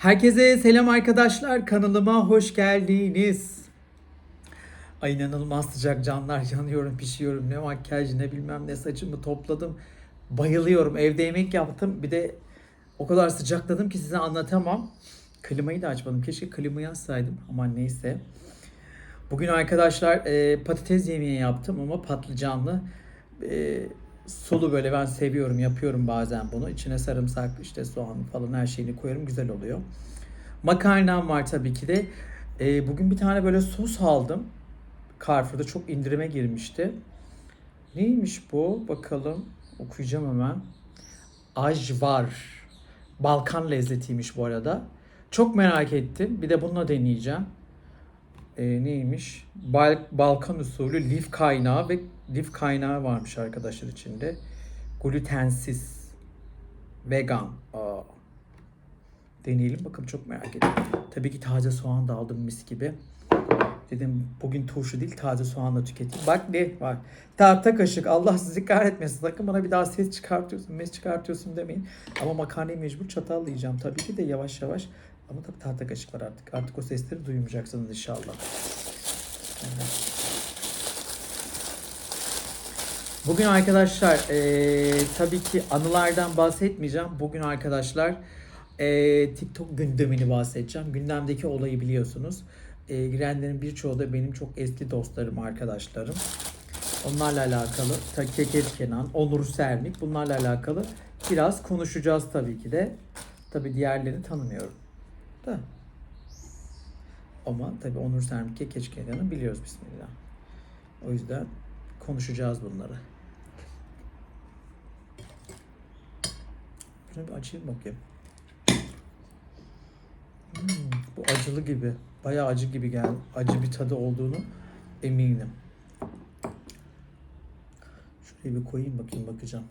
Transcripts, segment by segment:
Herkese selam arkadaşlar. Kanalıma hoş geldiniz. Ay inanılmaz sıcak canlar. Yanıyorum, pişiyorum. Ne makyaj ne bilmem ne saçımı topladım. Bayılıyorum. Evde yemek yaptım. Bir de o kadar sıcakladım ki size anlatamam. Klimayı da açmadım. Keşke klimayı açsaydım. Ama neyse. Bugün arkadaşlar e, patates yemeği yaptım ama patlıcanlı. E, sulu böyle ben seviyorum yapıyorum bazen bunu. İçine sarımsak işte soğan falan her şeyini koyuyorum güzel oluyor. Makarnam var tabii ki de. E, bugün bir tane böyle sos aldım. Carrefour'da çok indirime girmişti. Neymiş bu? Bakalım. Okuyacağım hemen. Ajvar. Balkan lezzetiymiş bu arada. Çok merak ettim. Bir de bununla deneyeceğim. E, neymiş? Bal- Balkan usulü lif kaynağı ve lif kaynağı varmış arkadaşlar içinde. Glutensiz. Vegan. Aa. Deneyelim bakalım çok merak ettim. Tabii ki taze soğan da aldım mis gibi. Dedim bugün turşu değil taze soğanla tüketeyim. Bak ne var. Tahta kaşık. Allah sizi kahretmesin. Sakın bana bir daha ses çıkartıyorsun, mes çıkartıyorsun demeyin. Ama makarnayı mecbur çatalla yiyeceğim. Tabii ki de yavaş yavaş. Ama tabii tahta kaşık var artık. Artık o sesleri duymayacaksınız inşallah. Bugün arkadaşlar eee, tabii ki anılardan bahsetmeyeceğim. Bugün arkadaşlar eee, TikTok gündemini bahsedeceğim. Gündemdeki olayı biliyorsunuz. Eee, girenlerin birçoğu da benim çok eski dostlarım, arkadaşlarım. Onlarla alakalı Keket Kenan, Onur Sermik bunlarla alakalı biraz konuşacağız tabii ki de. Tabii diğerlerini tanımıyorum. Da. Ama tabii Onur Sermik, Keket Kenan'ı biliyoruz bismillah. O yüzden konuşacağız bunları. Şunu bir açayım bakayım. Hmm, bu acılı gibi. Bayağı acı gibi geldi. Acı bir tadı olduğunu eminim. Şuraya bir koyayım bakayım bakacağım.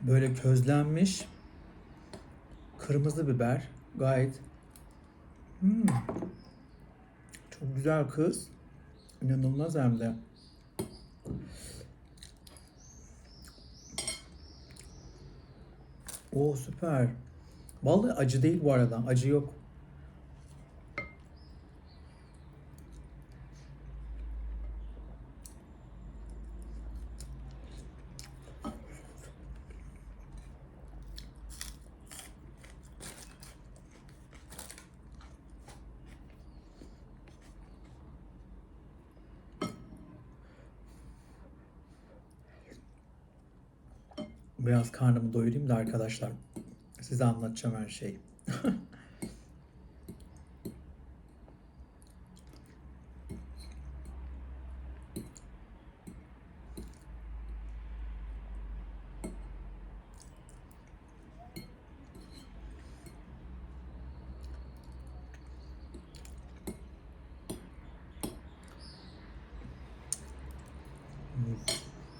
Böyle közlenmiş kırmızı biber gayet Hmm. çok güzel kız. İnanılmaz hem de. Oo süper. Vallahi acı değil bu arada. Acı yok. Biraz karnımı doyurayım da arkadaşlar. Size anlatacağım her şeyi.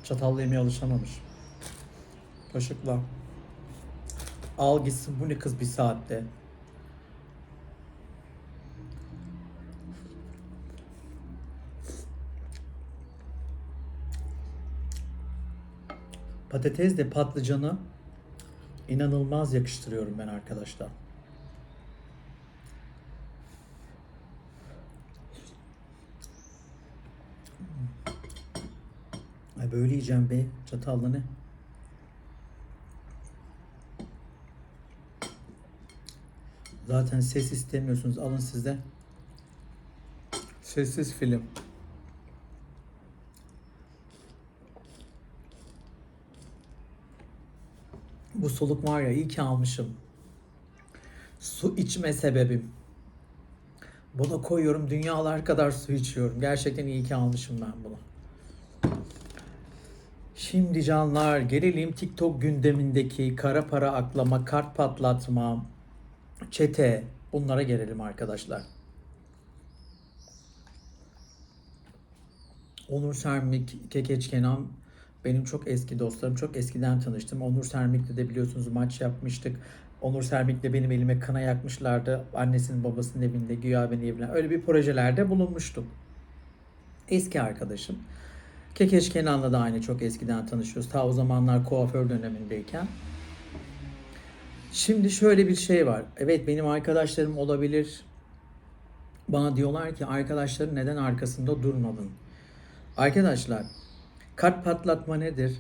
Çatalla yemeğe alışamamış. Kaşıkla. Al gitsin bu ne kız bir saatte. Patatesle patlıcanı inanılmaz yakıştırıyorum ben arkadaşlar. Böyle yiyeceğim be çatalla ne? Zaten ses istemiyorsunuz. Alın size. Sessiz film. Bu soluk var ya iyi ki almışım. Su içme sebebim. Buna koyuyorum dünyalar kadar su içiyorum. Gerçekten iyi ki almışım ben bunu. Şimdi canlar gelelim TikTok gündemindeki kara para aklama, kart patlatma, çete bunlara gelelim arkadaşlar. Onur Sermik, Kekeç Kenan benim çok eski dostlarım. Çok eskiden tanıştım. Onur Sermik'le de biliyorsunuz maç yapmıştık. Onur Sermik'le benim elime kana yakmışlardı. Annesinin babasının evinde güya beni evlen. Öyle bir projelerde bulunmuştum. Eski arkadaşım. Kekeş Kenan'la da aynı çok eskiden tanışıyoruz. Ta o zamanlar kuaför dönemindeyken. Şimdi şöyle bir şey var. Evet benim arkadaşlarım olabilir. Bana diyorlar ki arkadaşların neden arkasında durmadın? Arkadaşlar kart patlatma nedir?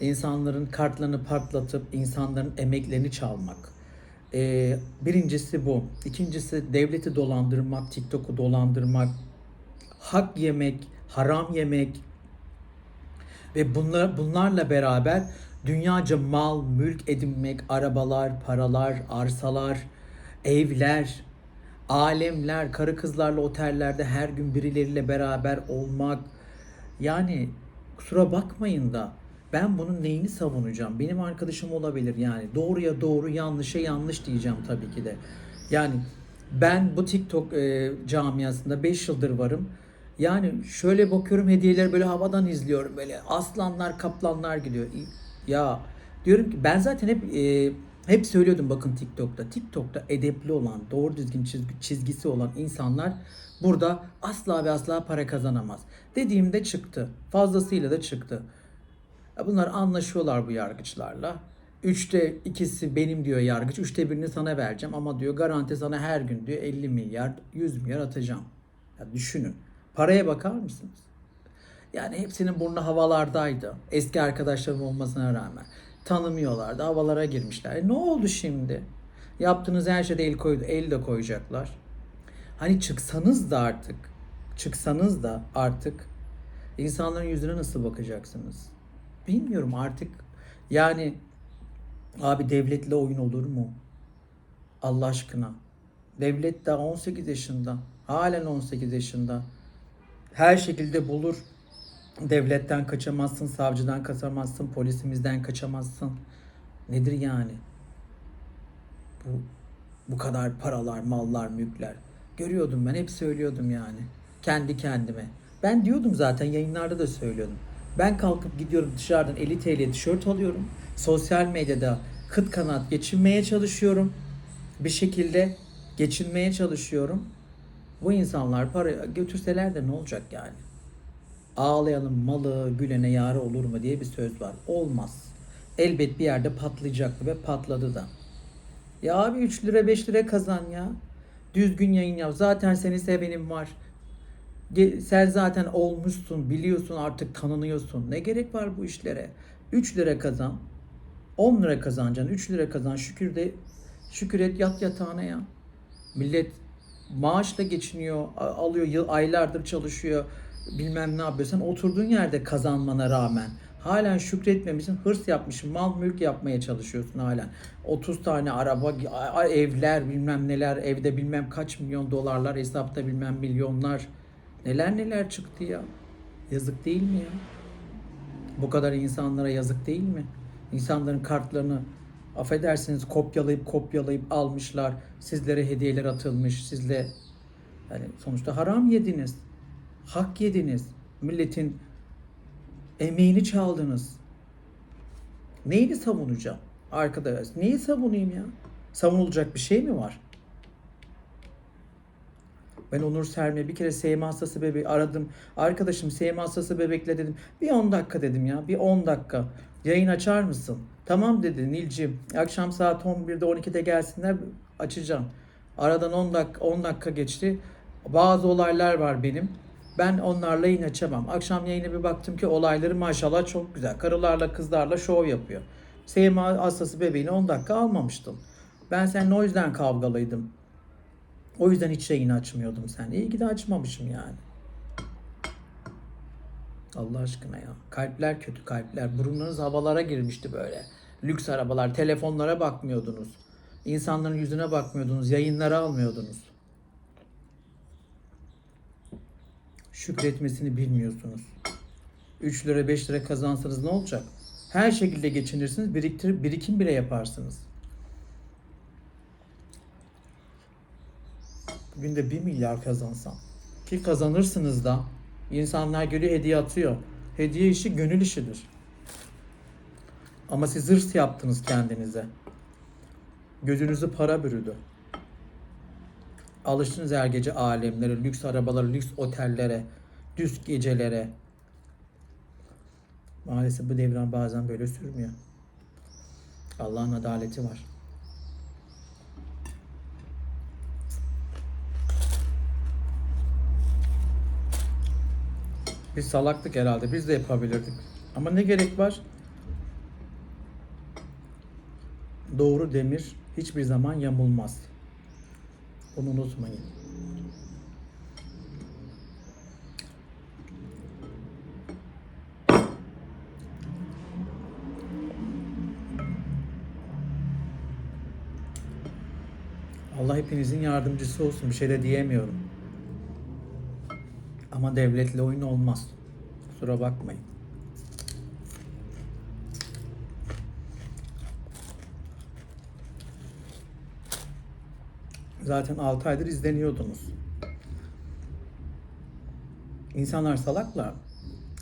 İnsanların kartlarını patlatıp insanların emeklerini çalmak. Ee, birincisi bu. İkincisi devleti dolandırmak, TikTok'u dolandırmak, hak yemek, haram yemek ve bunlar, bunlarla beraber dünyaca mal, mülk edinmek, arabalar, paralar, arsalar, evler, alemler, karı kızlarla otellerde her gün birileriyle beraber olmak. Yani kusura bakmayın da ben bunun neyini savunacağım? Benim arkadaşım olabilir yani. Doğruya doğru, yanlışa yanlış diyeceğim tabii ki de. Yani ben bu TikTok e, camiasında 5 yıldır varım. Yani şöyle bakıyorum hediyeleri böyle havadan izliyorum. Böyle aslanlar, kaplanlar gidiyor. Ya diyorum ki ben zaten hep e, hep söylüyordum bakın TikTok'ta. TikTok'ta edepli olan, doğru düzgün çizgi, çizgisi olan insanlar burada asla ve asla para kazanamaz. Dediğimde çıktı. Fazlasıyla da çıktı. Bunlar anlaşıyorlar bu yargıçlarla. Üçte ikisi benim diyor yargıç. Üçte birini sana vereceğim ama diyor garanti sana her gün diyor 50 milyar 100 milyar atacağım. Ya düşünün. Paraya bakar mısınız? Yani hepsinin burnu havalardaydı. Eski arkadaşlarım olmasına rağmen. Tanımıyorlardı. Havalara girmişler. E ne oldu şimdi? Yaptığınız her şeyde el koydu. El de koyacaklar. Hani çıksanız da artık çıksanız da artık insanların yüzüne nasıl bakacaksınız? Bilmiyorum artık. Yani abi devletle oyun olur mu? Allah aşkına. Devlet daha 18 yaşında. Halen 18 yaşında. Her şekilde bulur. Devletten kaçamazsın, savcıdan kaçamazsın, polisimizden kaçamazsın. Nedir yani? Bu bu kadar paralar, mallar, mülkler. Görüyordum ben, hep söylüyordum yani. Kendi kendime. Ben diyordum zaten yayınlarda da söylüyordum. Ben kalkıp gidiyorum dışarıdan 50 TL tişört alıyorum. Sosyal medyada kıt kanat geçinmeye çalışıyorum. Bir şekilde geçinmeye çalışıyorum. Bu insanlar para götürseler de ne olacak yani? Ağlayanın malı gülene yara olur mu diye bir söz var. Olmaz. Elbet bir yerde patlayacaktı ve patladı da. Ya abi 3 lira 5 lira kazan ya. Düzgün yayın yap. Zaten seni sevenim var. Sen zaten olmuşsun, biliyorsun artık tanınıyorsun. Ne gerek var bu işlere? 3 lira kazan. 10 lira kazanacaksın. 3 lira kazan. Şükür de şükür et yat yatağına ya. Millet maaşla geçiniyor, alıyor, yıl aylardır çalışıyor. Bilmem ne yapıyor. Sen oturduğun yerde kazanmana rağmen halen şükretmemişsin, hırs yapmışsın, mal mülk yapmaya çalışıyorsun halen. 30 tane araba, evler, bilmem neler, evde bilmem kaç milyon dolarlar, hesapta bilmem milyonlar. Neler neler çıktı ya. Yazık değil mi ya? Bu kadar insanlara yazık değil mi? İnsanların kartlarını affedersiniz kopyalayıp kopyalayıp almışlar. Sizlere hediyeler atılmış. Sizle yani sonuçta haram yediniz. Hak yediniz. Milletin emeğini çaldınız. Neyini savunacağım? Arkadaş neyi savunayım ya? Savunulacak bir şey mi var? Ben Onur Serme bir kere SMA hastası bebeği aradım. Arkadaşım SMA hastası bebekle dedim. Bir 10 dakika dedim ya. Bir 10 dakika. Yayın açar mısın? Tamam dedi Nilcim. Akşam saat 11'de 12'de gelsinler açacağım. Aradan 10 dakika 10 dakika geçti. Bazı olaylar var benim. Ben onlarla yayın açamam. Akşam yayına bir baktım ki olayları maşallah çok güzel. Karılarla kızlarla şov yapıyor. SMA hastası bebeğini 10 dakika almamıştım. Ben seninle o yüzden kavgalıydım. O yüzden hiç yayını açmıyordum sen. İyi ki de açmamışım yani. Allah aşkına ya. Kalpler kötü kalpler. Burunlarınız havalara girmişti böyle. Lüks arabalar, telefonlara bakmıyordunuz. İnsanların yüzüne bakmıyordunuz. Yayınlara almıyordunuz. Şükretmesini bilmiyorsunuz. 3 lira 5 lira kazansanız ne olacak? Her şekilde geçinirsiniz. Biriktirip birikim bile yaparsınız. Günde 1 milyar kazansam. Ki kazanırsınız da. İnsanlar görüyor hediye atıyor. Hediye işi gönül işidir. Ama siz hırs yaptınız kendinize. Gözünüzü para bürüdü. Alıştınız her gece alemlere, lüks arabalara, lüks otellere, lüks gecelere. Maalesef bu devran bazen böyle sürmüyor. Allah'ın adaleti var. Biz salaktık herhalde. Biz de yapabilirdik. Ama ne gerek var? Doğru demir hiçbir zaman yamulmaz. Bunu unutmayın. Allah hepinizin yardımcısı olsun. Bir şey de diyemiyorum. Ama devletle oyun olmaz. Kusura bakmayın. Zaten 6 aydır izleniyordunuz. İnsanlar salaklar.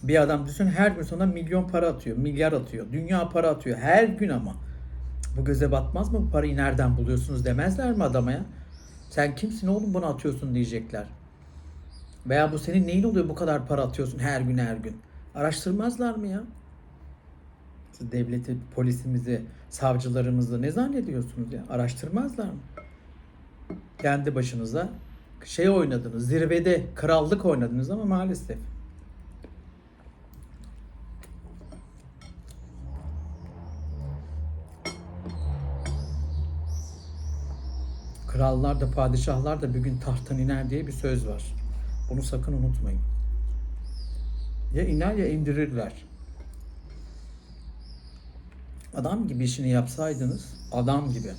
Bir adam düşün her gün sana milyon para atıyor, milyar atıyor, dünya para atıyor her gün ama. Bu göze batmaz mı bu parayı nereden buluyorsunuz demezler mi adama ya? Sen kimsin oğlum bunu atıyorsun diyecekler. Veya bu senin neyin oluyor bu kadar para atıyorsun her gün her gün? Araştırmazlar mı ya? Devleti, polisimizi, savcılarımızı ne zannediyorsunuz ya? Araştırmazlar mı? Kendi başınıza şey oynadınız, zirvede krallık oynadınız ama maalesef. Krallar da padişahlar da bir gün tahttan iner diye bir söz var. Bunu sakın unutmayın. Ya iner ya indirirler. Adam gibi işini yapsaydınız, adam gibi.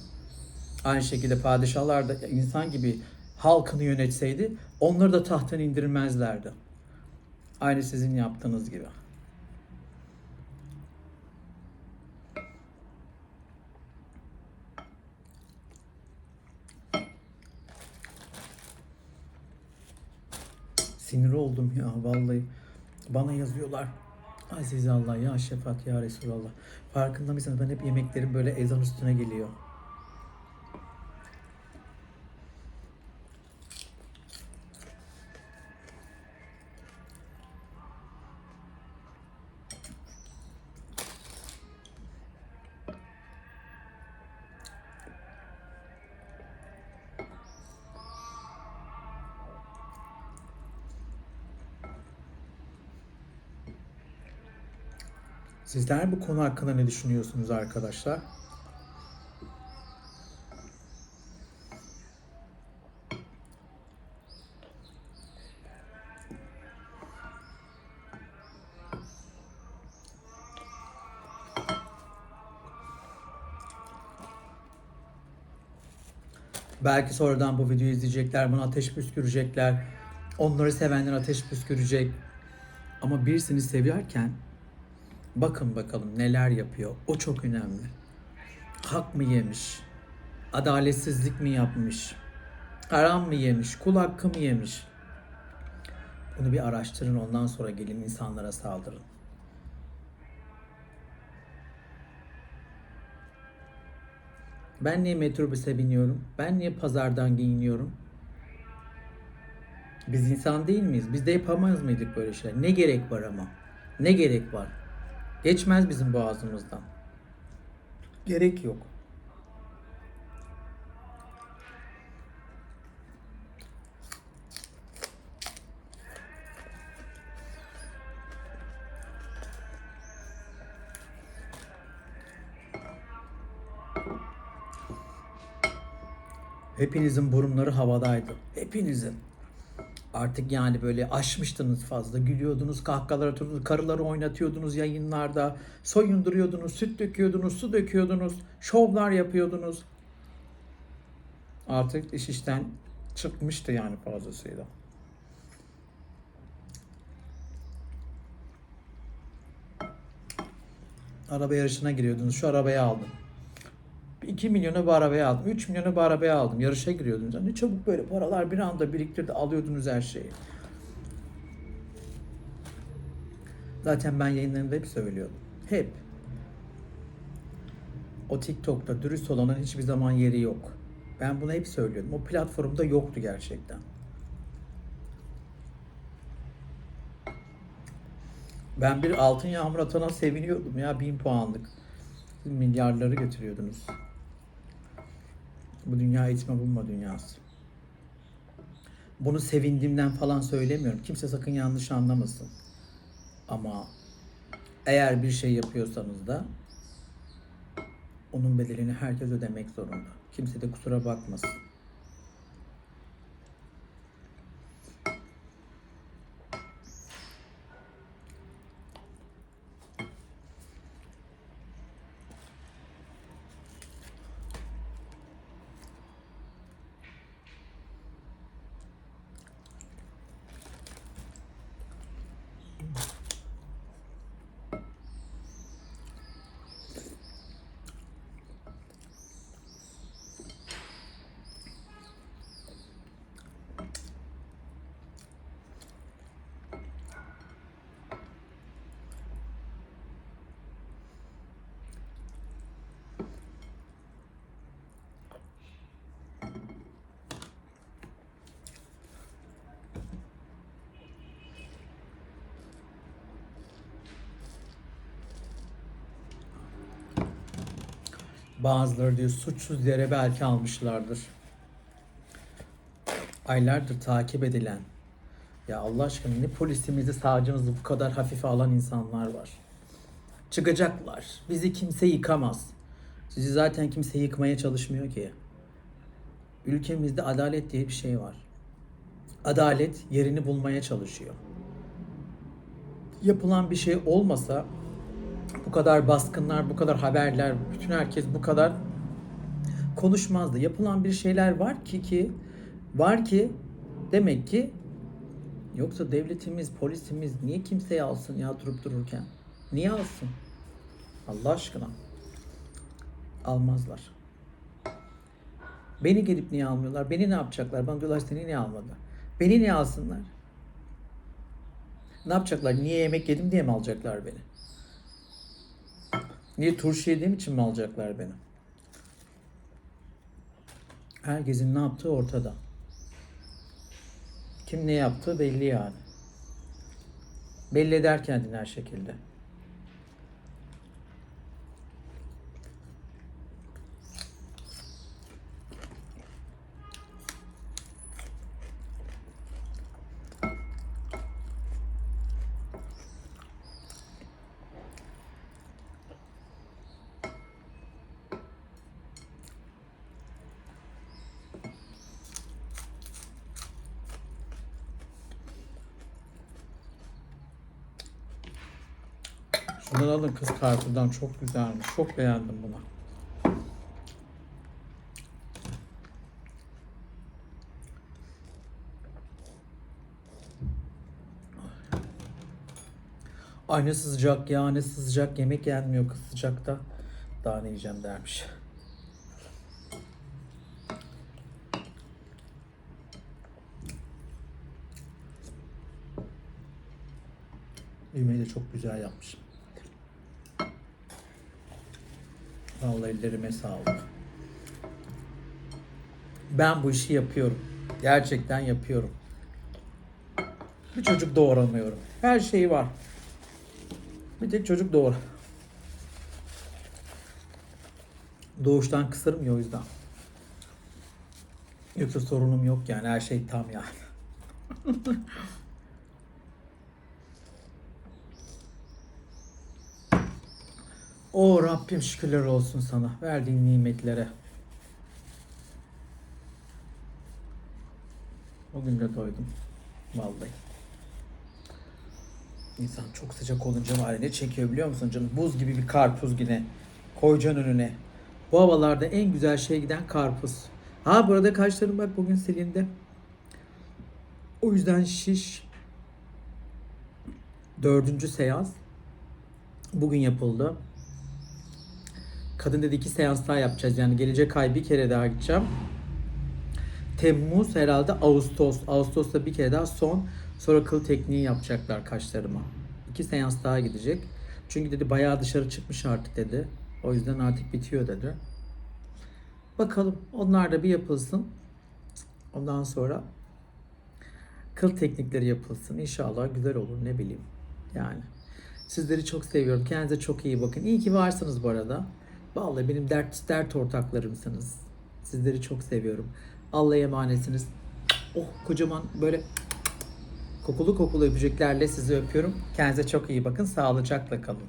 Aynı şekilde padişahlar da insan gibi halkını yönetseydi, onları da tahttan indirmezlerdi. Aynı sizin yaptığınız gibi. Sinir oldum ya vallahi. Bana yazıyorlar. Aziz Allah ya şefaat ya Resulallah. Farkında mısınız? Ben hep yemeklerim böyle ezan üstüne geliyor. Sizler bu konu hakkında ne düşünüyorsunuz arkadaşlar? Belki sonradan bu videoyu izleyecekler, buna ateş püskürecekler. Onları sevenler ateş püskürecek. Ama birisini seviyorken bakın bakalım neler yapıyor. O çok önemli. Hak mı yemiş? Adaletsizlik mi yapmış? Haram mı yemiş? Kul hakkı mı yemiş? Bunu bir araştırın ondan sonra gelin insanlara saldırın. Ben niye metrobüse biniyorum? Ben niye pazardan giyiniyorum? Biz insan değil miyiz? Biz de yapamaz mıydık böyle şeyler? Ne gerek var ama? Ne gerek var? Geçmez bizim boğazımızdan. Gerek yok. Hepinizin burunları havadaydı. Hepinizin. Artık yani böyle aşmıştınız fazla. Gülüyordunuz, kahkahalar atıyordunuz, karıları oynatıyordunuz yayınlarda. Soyunduruyordunuz, süt döküyordunuz, su döküyordunuz, şovlar yapıyordunuz. Artık iş işten çıkmıştı yani fazlasıyla. Araba yarışına giriyordunuz. Şu arabayı aldım. 2 milyona bu arabayı aldım. 3 milyona bu arabayı aldım. Yarışa giriyordunuz. Ne çabuk böyle paralar bir anda biriktirdi alıyordunuz her şeyi. Zaten ben yayınlarımda hep söylüyordum. Hep. O TikTok'ta dürüst olanın hiçbir zaman yeri yok. Ben bunu hep söylüyordum. O platformda yoktu gerçekten. Ben bir altın yağmur atana seviniyordum ya bin puanlık. Milyarları götürüyordunuz. Bu dünya itme bulma dünyası. Bunu sevindiğimden falan söylemiyorum. Kimse sakın yanlış anlamasın. Ama eğer bir şey yapıyorsanız da onun bedelini herkes ödemek zorunda. Kimse de kusura bakmasın. Bazıları diyor suçsuz yere belki almışlardır. Aylardır takip edilen. Ya Allah aşkına ne polisimizi savcımızı bu kadar hafife alan insanlar var. Çıkacaklar. Bizi kimse yıkamaz. Sizi zaten kimse yıkmaya çalışmıyor ki. Ülkemizde adalet diye bir şey var. Adalet yerini bulmaya çalışıyor. Yapılan bir şey olmasa bu kadar baskınlar, bu kadar haberler, bütün herkes bu kadar konuşmazdı. Yapılan bir şeyler var ki ki var ki demek ki yoksa devletimiz, polisimiz niye kimseyi alsın ya durup dururken? Niye alsın? Allah aşkına. Almazlar. Beni gelip niye almıyorlar? Beni ne yapacaklar? Bana diyorlar seni niye almadı? Beni niye alsınlar? Ne yapacaklar? Niye yemek yedim diye mi alacaklar beni? Niye turşu yediğim için mi alacaklar beni? Herkesin ne yaptığı ortada. Kim ne yaptığı belli yani. Belli eder kendini her şekilde. Şundan alın kız karpuzdan çok güzelmiş. Çok beğendim bunu. Ay ne sıcak ya ne sıcak yemek yenmiyor kız sıcakta. Daha ne yiyeceğim dermiş. Yemeği de çok güzel yapmış. Vallahi ellerime sağlık. Ben bu işi yapıyorum. Gerçekten yapıyorum. Bir çocuk doğuramıyorum. Her şey var. Bir tek çocuk doğur. Doğuştan kısırım ya o yüzden. Yoksa sorunum yok yani. Her şey tam yani. O Rabbim şükürler olsun sana. Verdiğin nimetlere. O gün de doydum. Vallahi. İnsan çok sıcak olunca var ne çekiyor biliyor musun canım? Buz gibi bir karpuz yine. Koyacaksın önüne. Bu havalarda en güzel şey giden karpuz. Ha burada kaşlarım bak bugün silindi. O yüzden şiş. Dördüncü seans. Bugün yapıldı. Kadın dedi iki seans daha yapacağız. Yani gelecek ay bir kere daha gideceğim. Temmuz herhalde Ağustos. Ağustos'ta bir kere daha son. Sonra kıl tekniği yapacaklar kaşlarıma. İki seans daha gidecek. Çünkü dedi bayağı dışarı çıkmış artık dedi. O yüzden artık bitiyor dedi. Bakalım onlar da bir yapılsın. Ondan sonra kıl teknikleri yapılsın. İnşallah güzel olur ne bileyim. Yani Sizleri çok seviyorum. Kendinize çok iyi bakın. İyi ki varsınız bu arada. Vallahi benim dert dert ortaklarımsınız. Sizleri çok seviyorum. Allah'a emanetsiniz. Oh kocaman böyle kokulu kokulu öpücüklerle sizi öpüyorum. Kendinize çok iyi bakın. Sağlıcakla kalın.